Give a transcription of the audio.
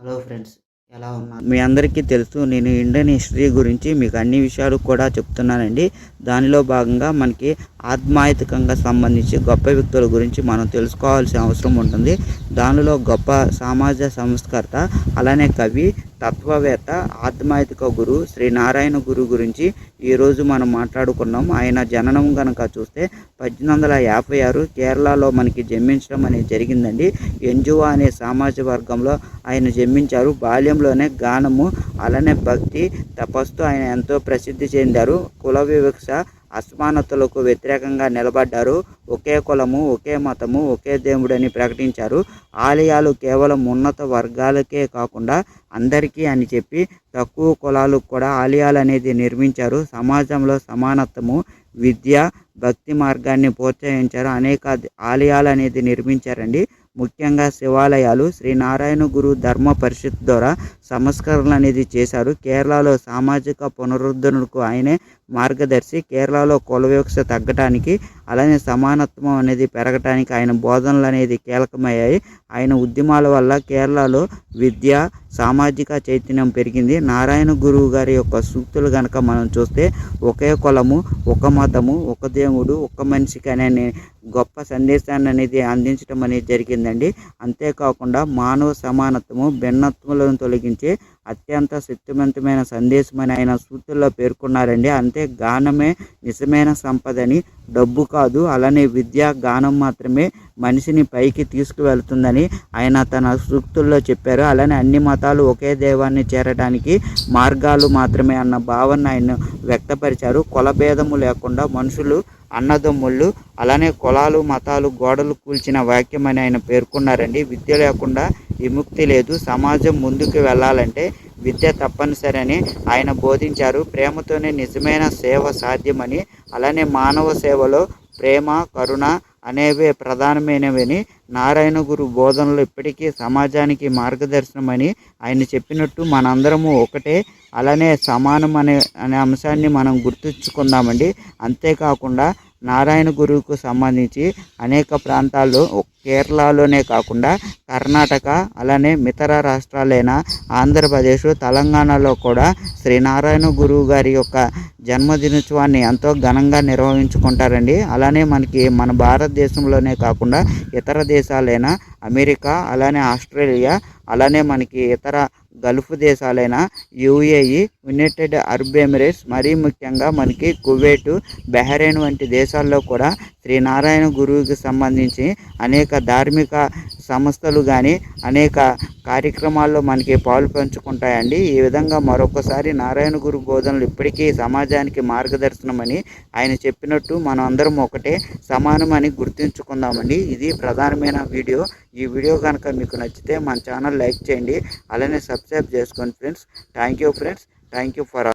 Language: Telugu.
హలో ఫ్రెండ్స్ ఎలా ఉన్నారు? మీ అందరికీ తెలుసు నేను ఇండియన్ హిస్టరీ గురించి మీకు అన్ని విషయాలు కూడా చెప్తున్నానండి. దానిలో భాగంగా మనకి ఆత్మాయతికంగా సంబంధించి గొప్ప వ్యక్తుల గురించి మనం తెలుసుకోవాల్సిన అవసరం ఉంటుంది. దానిలో గొప్ప సమాజ సంస్కర్త అలానే కవి తత్వవేత్త ఆధ్యాత్మిక గురు శ్రీ నారాయణ గురు గురించి ఈరోజు మనం మాట్లాడుకున్నాం. ఆయన జననం కనుక చూస్తే పద్దెనిమిది వందల యాభై ఆరు కేరళలో మనకి జన్మించడం అనేది జరిగిందండి. ఎంజువా అనే సామాజిక వర్గంలో ఆయన జన్మించారు. బాల్యంలోనే గానము అలానే భక్తి తపస్సు ఆయన ఎంతో ప్రసిద్ధి చెందారు. కుల వివక్ష అసమానతలకు వ్యతిరేకంగా నిలబడ్డారు. ఒకే కులము ఒకే మతము ఒకే దేవుడని ప్రకటించారు. ఆలయాలు కేవలం ఉన్నత వర్గాలకే కాకుండా అందరికీ అని చెప్పి తక్కువ కులాలకు కూడా ఆలయాలు అనేది నిర్మించారు. సమాజంలో సమానత్వము విద్య భక్తి మార్గాన్ని ప్రోత్సహించారు. అనేక ఆలయాలు అనేది నిర్మించారండి. ముఖ్యంగా శివాలయాలు శ్రీ నారాయణ గురు ధర్మ పరిషత్ ద్వారా సంస్కరణలు అనేది చేశారు. కేరళలో సామాజిక పునరుద్ధరణకు ఆయనే మార్గదర్శి. కేరళలో కుల వివక్ష తగ్గటానికి అలానే సమానత్వం అనేది పెరగటానికి ఆయన బోధనలు అనేది కీలకమయ్యాయి. ఆయన ఉద్యమాల వల్ల కేరళలో విద్య సామాజిక చైతన్యం పెరిగింది. నారాయణ గురువు గారి యొక్క సూక్తులు కనుక మనం చూస్తే ఒకే కులము ఒక మతము ఒక దేవుడు ఒక మనిషికి అనే గొప్ప సందేశాన్ని అనేది అందించడం అనేది జరిగిందండి. అంతేకాకుండా మానవ సమానత్వము భిన్నత్వములను తొలగించి అత్యంత శక్తివంతమైన సందేశమని ఆయన సూత్రుల్లో పేర్కొన్నారండి. అంతే గానమే నిజమైన సంపదని డబ్బు కాదు అలానే విద్య గానం మాత్రమే మనిషిని పైకి తీసుకువెళ్తుందని ఆయన తన సూక్తుల్లో చెప్పారు. అలానే అన్ని మతాలు ఒకే దైవాన్ని చేరడానికి మార్గాలు మాత్రమే అన్న భావన ఆయన వ్యక్తపరిచారు. కులభేదము లేకుండా మనుషులు అన్నదమ్ముళ్ళు అలానే కులాలు మతాలు గోడలు కూల్చిన వాక్యం అని ఆయన పేర్కొన్నారండి. విద్య లేకుండా విముక్తి లేదు. సమాజం ముందుకు వెళ్ళాలంటే విద్య తప్పనిసరి అని ఆయన బోధించారు. ప్రేమతోనే నిజమైన సేవ సాధ్యమని అలానే మానవ సేవలో ప్రేమ కరుణ అనేవే ప్రధానమైనవని నారాయణ గురు బోధనలు ఇప్పటికీ సమాజానికి మార్గదర్శనమని ఆయన చెప్పినట్టు మనందరము ఒకటే అలానే సమానం అనే అనే అంశాన్ని మనం గుర్తుంచుకుందామండి. అంతేకాకుండా నారాయణ గురువుకు సంబంధించి అనేక ప్రాంతాల్లో కేరళలోనే కాకుండా కర్ణాటక అలానే మితర రాష్ట్రాలైన ఆంధ్రప్రదేశ్ తెలంగాణలో కూడా శ్రీ నారాయణ గురువు గారి యొక్క జన్మదినోత్సవాన్ని ఎంతో ఘనంగా నిర్వహించుకుంటారండి. అలానే మనకి మన భారతదేశంలోనే కాకుండా ఇతర దేశాలైన అమెరికా అలానే ఆస్ట్రేలియా అలానే మనకి ఇతర గల్ఫ్ దేశాలైన యుఏఈ యునైటెడ్ అరబ్ ఎమిరేట్స్ మరీ ముఖ్యంగా మనకి కువైట్ బహ్రెయిన్ వంటి దేశాల్లో కూడా శ్రీ నారాయణ గురువుకి సంబంధించి అనేక ధార్మిక సంస్థలు కానీ అనేక కార్యక్రమాల్లో మనకి పాలు పంచుకుంటాయండి. ఈ విధంగా మరొకసారి నారాయణ గురు బోధనలు ఇప్పటికీ సమాజానికి మార్గదర్శనమని ఆయన చెప్పినట్టు మనం అందరం ఒకటే సమానమని గుర్తుంచుకుందామండి. ఇది ప్రధానమైన వీడియో. ఈ వీడియో కనుక మీకు నచ్చితే మన ఛానల్ లైక్ చేయండి. అలానే సబ్స్క్రైబ్ చేసుకోండి friends thank you friends thank you for